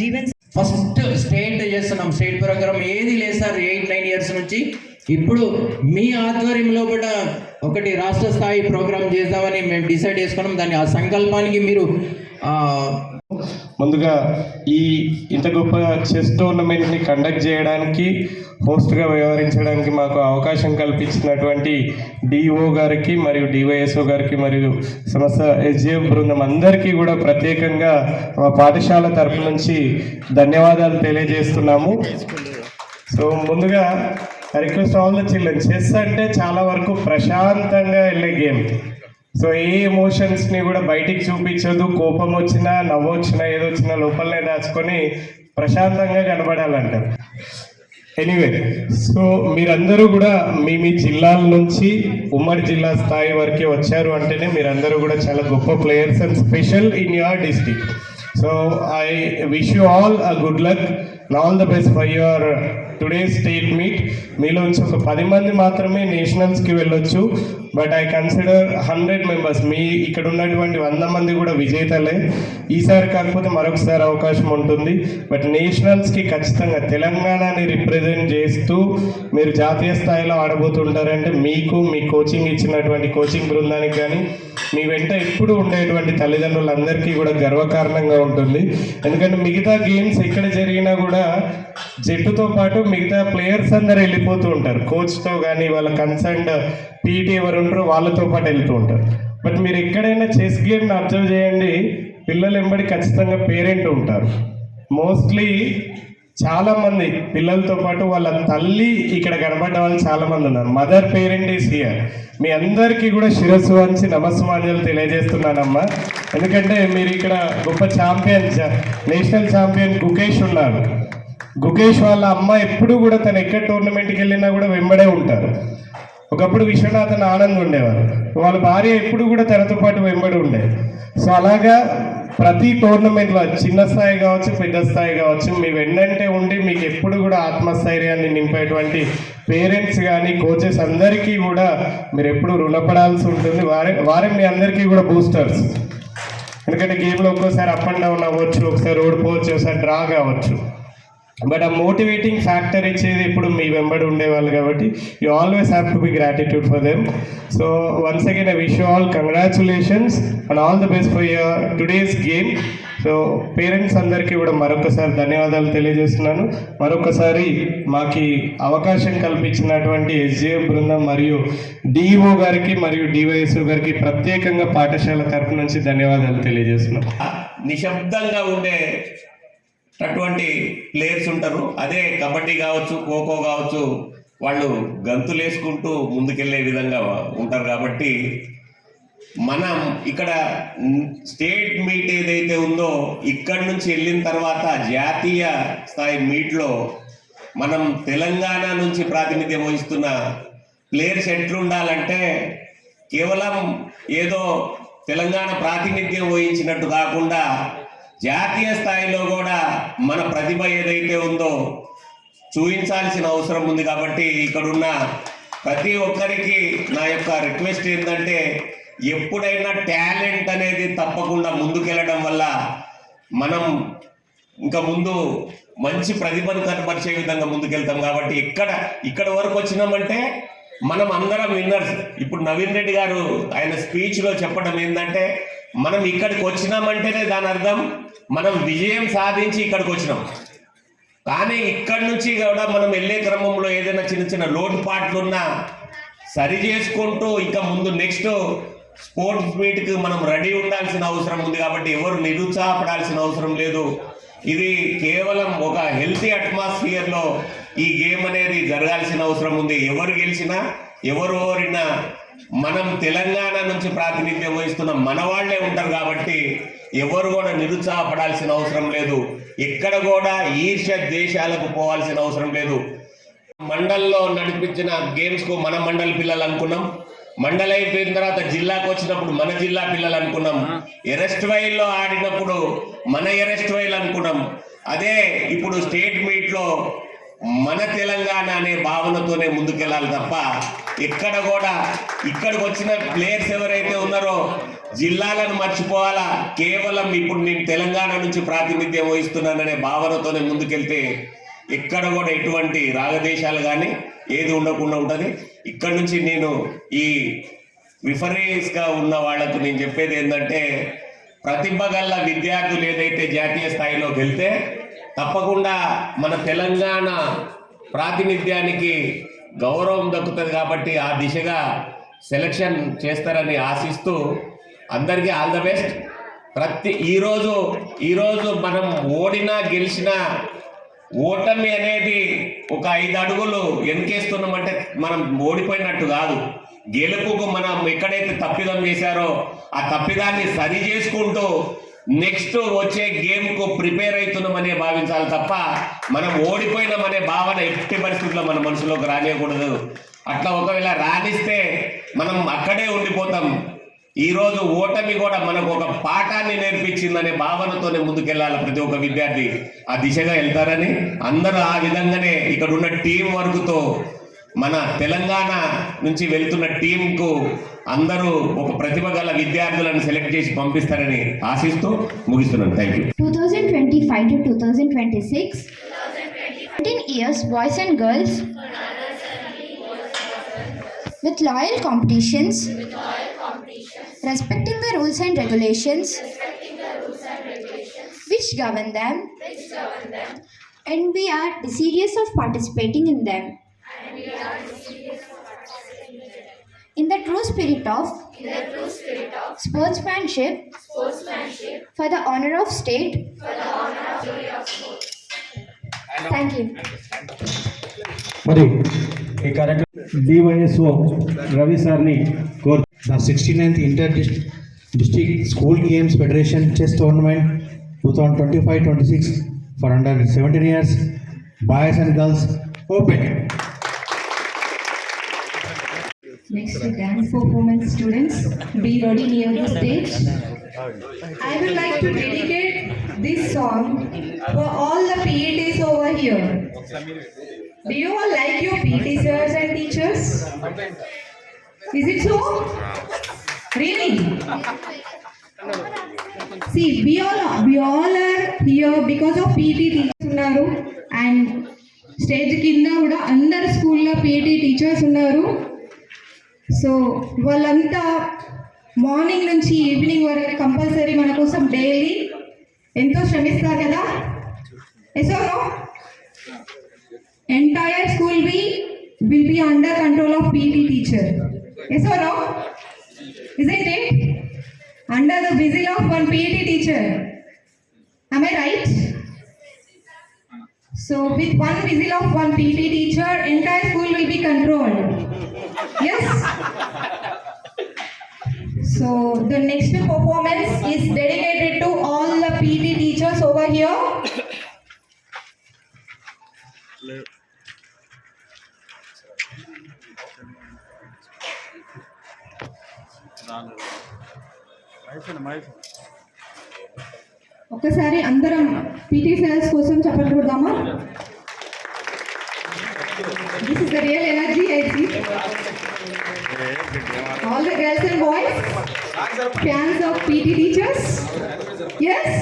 Jeevan first state చేస్తున్నాం. State program ఏది లేదు సార్. ఎయిట్ నైన్ ఇయర్స్ నుంచి. ఇప్పుడు మీ ఆధ్వర్యంలో కూడా ఒకటి రాష్ట్ర స్థాయి ప్రోగ్రామ్ చేద్దామని మేము డిసైడ్ చేసుకున్నాం. దాని ఆ సంకల్పానికి మీరు ముందుగా ఈ ఇంత గొప్ప చెస్ టోర్నమెంట్ని కండక్ట్ చేయడానికి హోస్ట్గా వ్యవహరించడానికి మాకు అవకాశం కల్పించినటువంటి డిఓ గారికి మరియు డివైఎస్ఓ గారికి మరియు సంస్థ ఎస్జిఎఫ్ బృందం అందరికీ కూడా ప్రత్యేకంగా మా పాఠశాల తరపు నుంచి ధన్యవాదాలు తెలియజేస్తున్నాము. సో ముందుగా request all the children chess అంటే చాలా వరకు ప్రశాంతంగా వెళ్ళే గేమ్. సో ఏ ఎమోషన్స్ని కూడా బయటికి చూపించదు కోపం వచ్చినా నవ్వు వచ్చినా ఏదో వచ్చినా లోపలనే దాచుకొని ప్రశాంతంగా కనబడాలంటారు ఎనీవే సో మీరందరూ కూడా మీ మీ జిల్లాల నుంచి ఉమ్మడి జిల్లా స్థాయి వరకే వచ్చారు అంటేనే మీరందరూ కూడా చాలా గొప్ప players and special in your district so I wish you all a good luck all the best for your today state meet మీలోంచి ఒక పది మంది మాత్రమే నేషనల్స్కి వెళ్ళొచ్చు. But I consider hundred members మీ ఇక్కడ ఉన్నటువంటి వంద మంది కూడా విజేతలే. ఈసారి కాకపోతే మరొకసారి అవకాశం ఉంటుంది. బట్ నేషనల్స్కి ఖచ్చితంగా తెలంగాణని రిప్రజెంట్ చేస్తూ మీరు జాతీయ స్థాయిలో ఆడబోతుంటారంటే మీకు మీ కోచింగ్ ఇచ్చినటువంటి కోచింగ్ బృందానికి కానీ మీ వెంట ఎప్పుడు ఉండేటువంటి తల్లిదండ్రులందరికీ కూడా గర్వకారణంగా ఉంటుంది. ఎందుకంటే మిగతా గేమ్స్ ఎక్కడ జరిగినా కూడా జట్టుతో పాటు మిగతా ప్లేయర్స్ అందరు వెళ్ళిపోతూ ఉంటారు. కోచ్తో కానీ వాళ్ళ కన్సర్న్డ్ పీటీ ఎవరు ఉంటారో వాళ్ళతో పాటు వెళ్తూ ఉంటారు. బట్ మీరు ఎక్కడైనా చెస్ గేమ్ని అబ్జర్వ్ చేయండి. పిల్లలు ఎంబడి ఖచ్చితంగా పేరెంట్ ఉంటారు. మోస్ట్లీ చాలామంది పిల్లలతో పాటు వాళ్ళ తల్లి ఇక్కడ కనబడ్డ వాళ్ళు చాలామంది ఉన్నారు. Mother parent is here. మీ అందరికీ కూడా శిరస్సు వంచి నమస్మాన్యాలు తెలియజేస్తున్నానమ్మా. ఎందుకంటే మీరు ఇక్కడ గొప్ప ఛాంపియన్ నేషనల్ ఛాంపియన్ గుకేష్ ఉన్నారు. గుకేష్ వాళ్ళ అమ్మ ఎప్పుడు కూడా తను ఎక్కడ టోర్నమెంట్కి వెళ్ళినా కూడా వెంబడే ఉంటారు. ఒకప్పుడు విశ్వనాథన్ ఆనంద్ ఉండేవారు. వాళ్ళ భార్య ఎప్పుడు కూడా తనతో పాటు వెంబడి ఉండేది సో అలాగా ప్రతి టోర్నమెంట్లో చిన్న స్థాయి కావచ్చు పెద్ద స్థాయి కావచ్చు మీ వెన్నంటే ఉండి మీకు ఎప్పుడు కూడా ఆత్మస్థైర్యాన్ని నింపేటువంటి పేరెంట్స్ కానీ కోచెస్ అందరికీ కూడా మీరు ఎప్పుడు రుణపడాల్సి ఉంటుంది. వారే వారే మీ అందరికీ కూడా బూస్టర్స్ ఎందుకంటే గేమ్లో ఒక్కోసారి అప్ అండ్ డౌన్ అవ్వచ్చు ఒకసారి ఓడిపోవచ్చు ఒకసారి డ్రా కావచ్చు. బట్ ఆ మోటివేటింగ్ ఫ్యాక్టర్ ఇచ్చేది ఇప్పుడు మీ వెంబడి ఉండేవాళ్ళు కాబట్టి you always have to be gratitude for them so once again I wish you all congratulations and all the best for your today's game so parents అందరికీ కూడా మరొకసారి ధన్యవాదాలు తెలియజేస్తున్నాను. మరొకసారి మాకు అవకాశం కల్పించినటువంటి ఎస్జేఎఫ్ బృందం మరియు డిఓ గారికి మరియు డివైఎస్ఓ గారికి ప్రత్యేకంగా పాఠశాల తరపు నుంచి ధన్యవాదాలు తెలియజేస్తున్నాం నిశ్శబ్దంగా ఉండే అటువంటి ప్లేయర్స్ ఉంటారు. అదే కబడ్డీ కావచ్చు ఖోఖో కావచ్చు వాళ్ళు గంతులు వేసుకుంటూ ముందుకెళ్ళే విధంగా ఉంటారు కాబట్టి మనం ఇక్కడ స్టేట్ మీట్ ఏదైతే ఉందో ఇక్కడి నుంచి వెళ్ళిన తర్వాత జాతీయ స్థాయి మీట్లో మనం తెలంగాణ నుంచి ప్రాతినిధ్యం వహిస్తున్న ప్లేయర్స్ ఎట్లుండాలంటే కేవలం ఏదో తెలంగాణ ప్రాతినిధ్యం వహించినట్టు కాకుండా జాతీయ స్థాయిలో కూడా మన ప్రతిభ ఏదైతే ఉందో చూపించాల్సిన అవసరం ఉంది కాబట్టి ఇక్కడున్న ప్రతి ఒక్కరికి నా యొక్క రిక్వెస్ట్ ఏంటంటే ఎప్పుడైనా టాలెంట్ అనేది తప్పకుండా ముందుకెళ్ళడం వల్ల మనం ఇంకా ముందు మంచి ప్రతిభను కనపరిచే విధంగా ముందుకెళ్తాం కాబట్టి ఇక్కడ ఇక్కడ వరకు వచ్చినామంటే మనం అందరం విన్నర్స్ ఇప్పుడు నవీన్ రెడ్డి గారు ఆయన స్పీచ్లో చెప్పడం ఏంటంటే మనం ఇక్కడికి వచ్చినామంటేనే దాని అర్థం మనం విజయం సాధించి ఇక్కడికి వచ్చినాం. కానీ ఇక్కడి నుంచి కూడా మనం వెళ్ళే క్రమంలో ఏదైనా చిన్న చిన్న లోటుపాట్లు ఉన్నా సరి చేసుకుంటూ ఇంకా ముందు నెక్స్ట్ స్పోర్ట్స్ మీట్కి మనం రెడీ ఉండాల్సిన అవసరం ఉంది కాబట్టి ఎవరు నిరుత్సాహపడాల్సిన అవసరం లేదు. ఇది కేవలం ఒక హెల్తీ అట్మాస్ఫియర్లో ఈ గేమ్ అనేది జరగాల్సిన అవసరం ఉంది. ఎవరు గెలిచినా ఎవరు ఓరినా మనం తెలంగాణ నుంచి ప్రాతినిధ్యం వహిస్తున్న మన వాళ్ళే ఉంటారు కాబట్టి ఎవరు కూడా నిరుత్సాహపడాల్సిన అవసరం లేదు. ఎక్కడ కూడా ఈర్ష్య దేశాలకు పోవాల్సిన అవసరం లేదు. మండల్లో నడిపించిన గేమ్స్కు మన మండలి పిల్లలు అనుకున్నాం. మండలి అయిపోయిన తర్వాత జిల్లాకు వచ్చినప్పుడు మన జిల్లా పిల్లలు అనుకున్నాం. ఎరెస్ట్ వైల్లో ఆడినప్పుడు మన ఎరెస్ట్ వైల్ అనుకున్నాం. అదే ఇప్పుడు స్టేట్ మీట్లో మన తెలంగాణ అనే భావనతోనే ముందుకెళ్ళాలి తప్ప ఎక్కడ కూడా ఇక్కడికి వచ్చిన ప్లేయర్స్ ఎవరైతే ఉన్నారో జిల్లాలను మర్చిపోవాలా? కేవలం ఇప్పుడు నేను తెలంగాణ నుంచి ప్రాతినిధ్యం వహిస్తున్నాననే భావనతోనే ముందుకెళ్తే ఎక్కడ కూడా ఎటువంటి రాగదేశాలు కానీ ఏది ఉండకుండా ఉంటుంది. ఇక్కడ నుంచి నేను ఈ విఫరీస్గా ఉన్న వాళ్ళకు నేను చెప్పేది ఏంటంటే ప్రతిభ గల విద్యార్థులు ఏదైతే జాతీయ స్థాయిలోకి వెళ్తే తప్పకుండా మన తెలంగాణ ప్రాతినిధ్యానికి గౌరవం దక్కుతుంది కాబట్టి ఆ దిశగా సెలక్షన్ చేస్తారని ఆశిస్తూ అందరికీ ఆల్ ద బెస్ట్. ప్రతి ఈరోజు ఈరోజు మనం ఓడినా గెలిచినా ఓటమి అనేది ఒక ఐదు అడుగులు వెనకేస్తున్నామంటే మనం ఓడిపోయినట్టు కాదు. గెలుపుకు మనం ఎక్కడైతే తప్పిదం చేశారో ఆ తప్పిదాన్ని సరి చేసుకుంటూ నెక్స్ట్ వచ్చే గేమ్కు ప్రిపేర్ అవుతున్నామనే భావించాలి తప్ప మనం ఓడిపోయినామనే భావన ఎట్టి పరిస్థితుల్లో మన మనసులోకి రానియకూడదు. అట్లా ఒకవేళ రాణిస్తే మనం అక్కడే ఉండిపోతాం. ఈ రోజు ఓటమి కూడా మనకు ఒక పాఠాన్ని నేర్పించిందనే భావనతోనే ముందుకెళ్ళాలి ప్రతి ఒక్క విద్యార్థి. ఆ దిశగా వెళ్తారని అందరూ ఆ విధంగానే ఇక్కడ ఉన్న టీం వర్క్తో మన తెలంగాణ నుంచి వెళ్తున్న టీంకు అందరూ ఒక ప్రతిభ గల విద్యార్థులను సెలెక్ట్ చేసి పంపిస్తారని ఆశిస్తూ ముగిస్తున్నాను. Thank you 2025 to 2026 17 years boys and girls with loyal competitions respecting the rules and regulations which govern them and we are desirous of participating in them in the true spirit of sportsmanship for the honor of state thank you మరి ఈ కార్యక్రమం DYSO Ravi సార్ని కోరు the 69th Inter District School Games Federation Chess Tournament 2025-26 for under 17 years, boys and girls, open. Next, the dance performance students, be ready near the stage. I would like to dedicate this song for all the PETs over here. Do you all like your PT sirs and teachers? Is it so? Really? See, we all we all are here because of PT teachers ఉన్నారు. And stage కింద కూడా అందరు స్కూల్లో PT teachers ఉన్నారు. So వాళ్ళంతా morning నుంచి evening వరకు compulsory మన కోసం డైలీ ఎంతో శ్రమిస్తారు కదా? So entire school be will be under control of PT teacher Yes or no? Isn't it? Under the busy of one PET teacher. Am I right? So with one whistle of one PT teacher, entire school will be controlled. Yes? So the next performance ఒకసారి అందరం PT cells కోసం చప్పట్లు కొడదామా? This is the real energy I see all the girls and boys fans of PT teachers yes